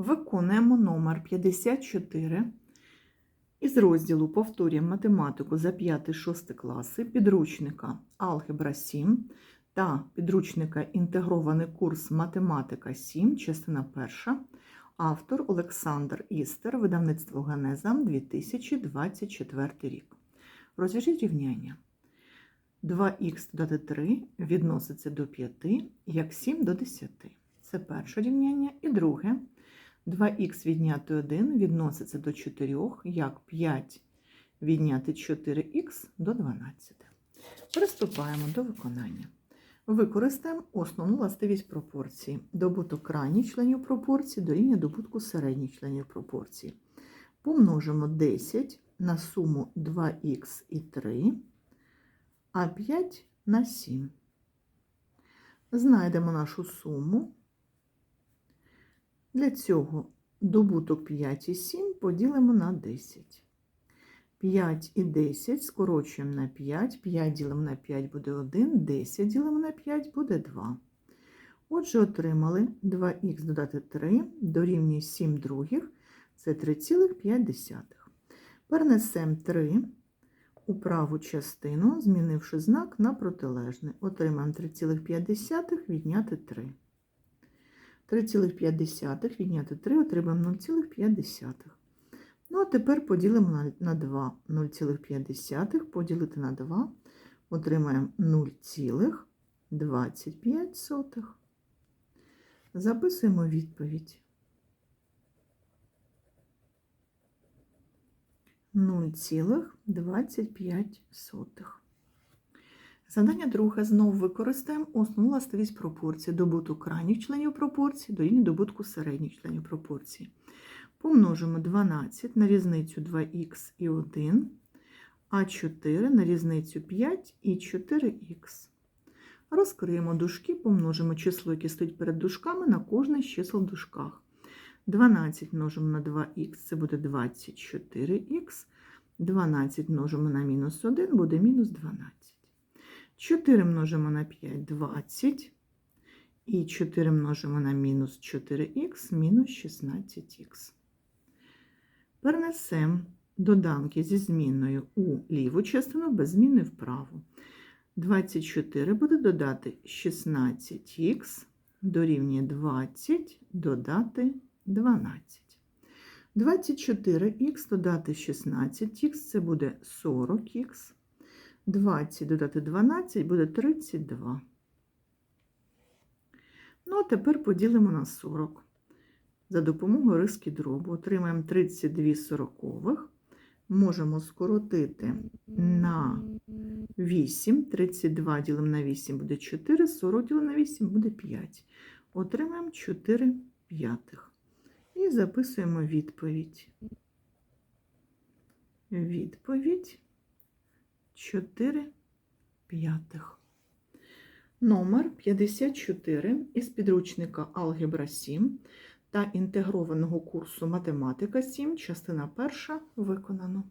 Виконуємо номер 54 із розділу Повторюємо математику за 5-6 класи підручника Алгебра 7 та підручника Інтегрований курс Математика 7, частина 1. Автор Олександр Істер, видавництво Генеза 2024 рік. Розв'яжіть рівняння. 2х додати 3 відноситься до 5, як 7 до 10. Це перше рівняння. І друге. 2х відняти 1 відноситься до 4, як 5 відняти 4х до 12. Приступаємо до виконання. Використаємо основну властивість пропорції. Добуток крайніх членів пропорції дорівнює добутку середніх членів пропорції. Помножимо 10 на суму 2х і 3, а 5 на 7. Знайдемо нашу суму. Для цього добуток 5 і 7 поділимо на 10. 5 і 10 скорочуємо на 5, 5 ділимо на 5 буде 1, 10 ділимо на 5 буде 2. Отже, отримали 2х додати 3 дорівнює 7 других, це 3,5. Перенесемо 3 у праву частину, змінивши знак на протилежний. Отримаємо 3,5 відняти 3. 3,5 відняти 3 отримаємо 0,5. Ну, а тепер поділимо на 2. 0,5 поділити на 2 отримаємо 0,25. Записуємо відповідь. 0,25. Задання друге. Знову використаємо основну властивість пропорції. Добуток крайніх членів пропорції дорівнює добутку середніх членів пропорції. Помножимо 12 на різницю 2х і 1, а 4 на різницю 5 і 4х. Розкриємо дужки, помножимо число, яке стоїть перед дужками, на кожне з чисел в дужках. 12 множимо на 2х, це буде 24х. 12 множимо на мінус 1, буде мінус 12. 4 множимо на 5 20. І 4 множимо на мінус 4х, мінус 16х. Перенесемо доданки зі змінною у ліву частину, без зміни в праву. 24 буде додати 16х, дорівнює 20, додати 12. 24х додати 16х, це буде 40х. 20 додати 12 буде 32. Ну, а тепер поділимо на 40. За допомогою риски дробу отримаємо 32 сорокових. Можемо скоротити на 8. 32 ділимо на 8 буде 4, 40 ділимо на 8 буде 5. Отримаємо 4 п'ятих. І записуємо відповідь. Відповідь 4 п'ятих. Номер 54 із підручника Алгебра 7 та інтегрованого курсу Математика 7, частина 1 виконано.